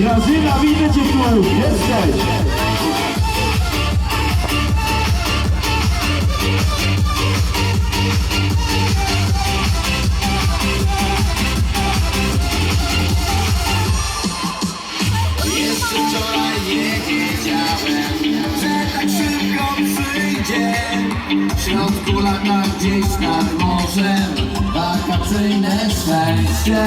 Grażyna, widzę cię tu, jesteś! Jeszcze wczoraj nie wiedziałem, W środku lata gdzieś nad morzem. Wakacyjne szczęście.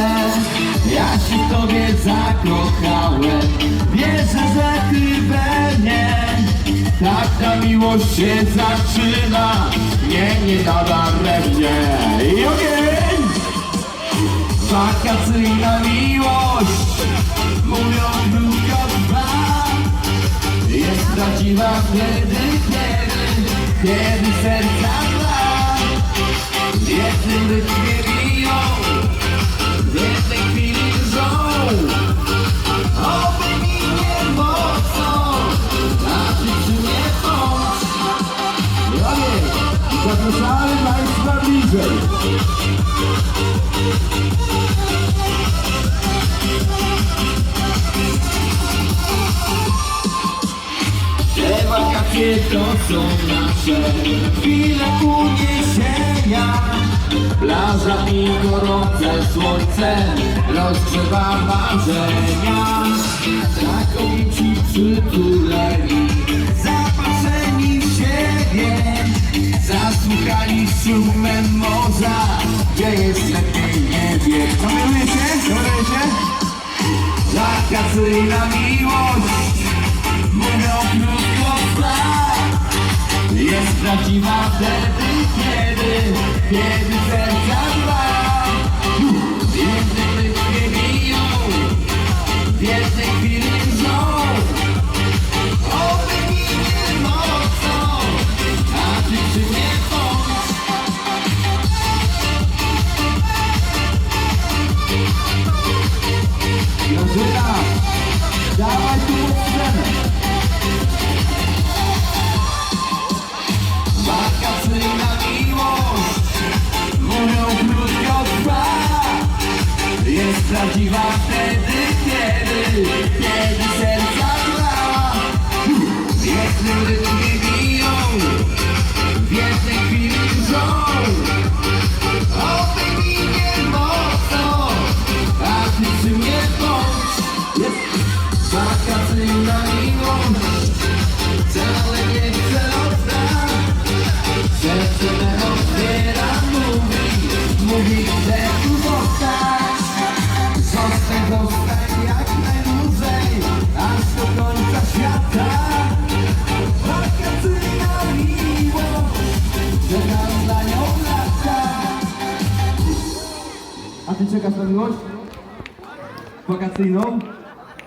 Ja się w tobie zakochałem. Wierzę, że ty we mnie. Tak ta miłość się zaczyna. Nie, nie nadaremnie I ogień! Wakacyjna miłość. Mówią krótko dwa Jest prawdziwa wtedy, kiedy serca dwa W jednym rytmie biją W jednej chwili drżą Oby mi nie mocno A ty przy mnie bądź Dalej, zapraszamy Państwa bliżej. Wakacje to są nasze chwile uniesienia. Plaża i gorące słońce rozgrzewa marzenia. Znakomici przytuleni, zapatrzeni w siebie. Zasłuchali szumem morza, gdzie jest lepiej? Nie wie? Kameruje się? Wakacyjna miłość. Mówią krótko Jest prawdziwa wtedy, kiedy Kiedy serca dwa. W jednym rytmie biją W jednej chwili kiedy A ty czekasz na miłość? Wakacyjną?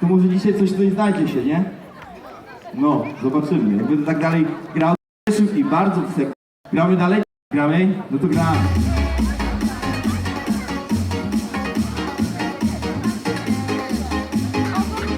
To może dzisiaj coś tutaj znajdzie się, nie? No, zobaczymy. Jak będę tak dalej grał i bardzo chcę. Gramy dalej? Gramy? No to gramy.